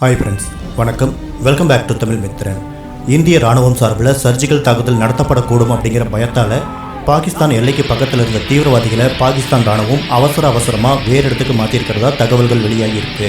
Hi friends வணக்கம். Welcome back to Tamil Mithran இந்திய ராணுவம் சார்பில் சர்ஜிக்கல் தாக்குதல் நடத்தப்படக்கூடும் அப்படிங்கிற பயத்தால் பாகிஸ்தான் எல்லைக்கு பக்கத்தில் இருந்த தீவிரவாதிகளை பாகிஸ்தான் ராணுவம் அவசர அவசரமாக வேறு இடத்துக்கு மாற்றிருக்கிறதா தகவல்கள் வெளியாகியிருக்கு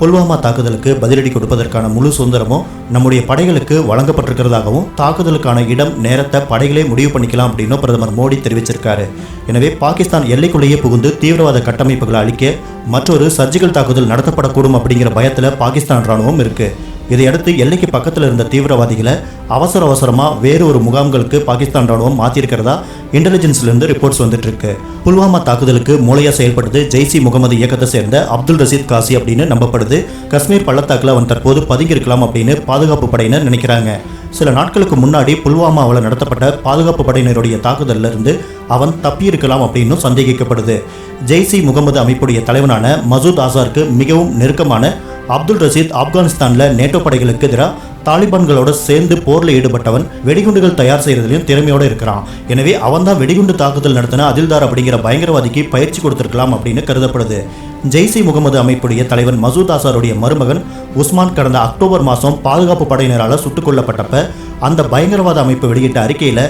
புல்வாமா தாக்குதலுக்கு பதிலடி கொடுப்பதற்கான முழு சுதந்திரமும் நம்முடைய படைகளுக்கு வழங்கப்பட்டிருக்கிறதாகவும் தாக்குதலுக்கான இடம் நேரத்தை படைகளே முடிவு பண்ணிக்கலாம் அப்படின்னு பிரதமர் மோடி தெரிவிச்சிருக்காரு. எனவே பாகிஸ்தான் எல்லைக்குள்ளேயே புகுந்து தீவிரவாத கட்டமைப்புகளை அழிக்க மற்றொரு சர்ஜிக்கல் தாக்குதல் நடத்தப்படக்கூடும் அப்படிங்கிற பயத்தில் பாகிஸ்தான் ராணுவம் இருக்குது இதையடுத்து எல்லைக்கு பக்கத்தில் இருந்த தீவிரவாதிகளை அவசர அவசரமாக வேறு ஒரு முகாம்களுக்கு பாகிஸ்தான் ராணுவம் மாற்றியிருக்கிறதா இன்டெலிஜென்ஸ்லேருந்து ரிப்போர்ட்ஸ் வந்துட்டு இருக்கு. புல்வாமா தாக்குதலுக்கு மூளையாக செயல்பட்டது ஜெய்சி முகமது இயக்கத்தை சேர்ந்த அப்துல் ரசீத் காசி அப்படின்னு நம்பப்படுது. காஷ்மீர் பள்ளத்தாக்கில் அவன் தற்போது பதுங்கியிருக்கலாம் அப்படின்னு பாதுகாப்பு படையினர் நினைக்கிறாங்க. சில நாட்களுக்கு முன்னாடி புல்வாமாவில் நடத்தப்பட்ட பாதுகாப்பு படையினருடைய தாக்குதலில் இருந்து அவன் தப்பியிருக்கலாம் அப்படின்னு சந்தேகிக்கப்படுது. ஜெய்சி முகமது அமைப்புடைய தலைவனான மசூத் ஆசாருக்கு மிகவும் நெருக்கமான அப்துல் ரஷீத் ஆப்கானிஸ்தானில் நேட்டோ படைகளுக்கு எதிராக தாலிபான்களோட சேர்ந்து போரில் ஈடுபட்டவன் வெடிகுண்டுகள் தயார் செய்கிறதுலையும் திறமையோடு இருக்கிறான். எனவே அவன் தான் வெடிகுண்டு தாக்குதல் நடத்தின அதில்தார் அப்படிங்கிற பயங்கரவாதிக்கு பயிற்சி கொடுத்திருக்கலாம் அப்படின்னு கருதப்படுது. ஜெய்சி முகமது அமைப்புடைய தலைவன் மசூத் ஆசாருடைய மருமகன் உஸ்மான் கடந்த அக்டோபர் மாதம் பாதுகாப்பு படையினரால் சுட்டுக் கொல்லப்பட்டப்ப அந்த பயங்கரவாத அமைப்பு வெளியிட்ட அறிக்கையில்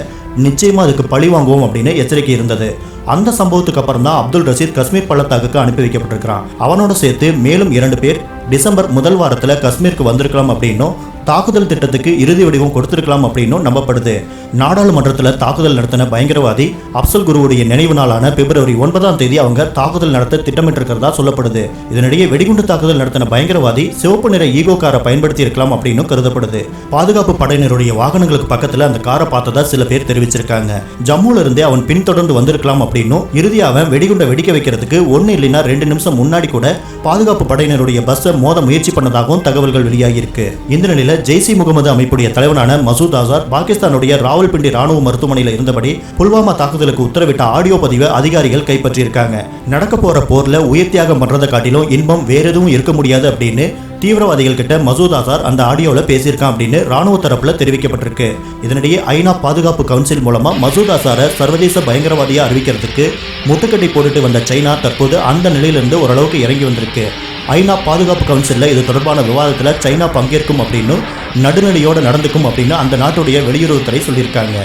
நிச்சயமா அதுக்கு பழி வாங்குவோம் அப்படின்னு எச்சரிக்கை இருந்தது. அந்த சம்பவத்துக்கு அப்புறம் தான் அப்துல் ரஷீத் காஷ்மீர் பள்ளத்தாக்குக்கு அனுப்பி வைக்கப்பட்டிருக்கிறான். அவனோட சேர்த்து மேலும் இரண்டு பேர் டிசம்பர் முதல் வாரத்தில் காஷ்மீருக்கு வந்திருக்கலாம் அப்படின்னும் தாக்குதல் திட்டத்துக்கு இறுதி வடிவம் கொடுத்திருக்கலாம் அப்படின்னும் நம்பப்படுது. நாடாளுமன்றத்தில் தாக்குதல் நடத்தின பயங்கரவாதி அப்சல் குருவுடைய நினைவு நாளான பிப்ரவரி ஒன்பதாம் தேதி அவங்க தாக்குதல் நடத்த திட்டமிட்டிருக்கிறதா சொல்லப்படுது. இதனிடையே வெடிகுண்டு தாக்குதல் நடத்தின பயங்கரவாதி சிவப்பு நிற ஈகோ காரை பயன்படுத்தி இருக்கலாம் அப்படின்னு கருதப்படுது. பாதுகாப்பு படையினருடைய வாகனங்களுக்கு பக்கத்தில் அந்த காரை பார்த்ததா சில பேர் தெரிவிச்சிருக்காங்க. ஜம்முல இருந்தே அவன் பின்தொடர்ந்து வந்திருக்கலாம் அப்படின்னும் இறுதியாக அவன் வெடிகுண்டை வெடிக்க வைக்கிறதுக்கு ஒன்று இல்லைன்னா ரெண்டு நிமிஷம் முன்னாடி கூட பாதுகாப்பு படையினருடைய பஸ்ஸை மோத முயற்சி பண்ணதாகவும் தகவல்கள் வெளியாகியிருக்கு. இந்த நிலையில ஜெய்சி முகமது அமைப்புடைய தலைவனான மசூத் ஆசார் பாகிஸ்தானுடைய ராவல்பிண்டி ராணுவ மருத்துவமனையில் இருந்தபடி புல்வாமா தாக்குதலுக்கு உத்தரவிட்ட ஆடியோ பதிவை அதிகாரிகள் கைப்பற்றியிருக்காங்க. நடக்க போற போர்ல உயிர் தியாகம் பண்றதை காட்டிலும் இன்பம் வேற எதுவும் இருக்க முடியாது அப்படின்னு தீவிரவாதிகள் கிட்ட மசூத் ஆசார் அந்த ஆடியோவில் பேசியிருக்கான் அப்படின்னு ராணுவ தரப்புல தெரிவிக்கப்பட்டிருக்கு. இதனிடையே ஐநா பாதுகாப்பு கவுன்சில் மூலமா மசூத் ஆசாரை சர்வதேச பயங்கரவாதியா அறிவிக்கிறதுக்கு முட்டுக்கட்டை போட்டுட்டு வந்த சைனா தற்போது அந்த நிலையிலிருந்து ஓரளவுக்கு இறங்கி வந்திருக்கு. ஐநா பாதுகாப்பு கவுன்சிலில் இது தொடர்பான விவாதத்தில் சைனா பங்கேற்கும் அப்படின்னு நடுநிலையோடு நடந்துக்கும் அப்படின்னு அந்த நாட்டுடைய வெளியுறவுத்துறை சொல்லியிருக்காங்க.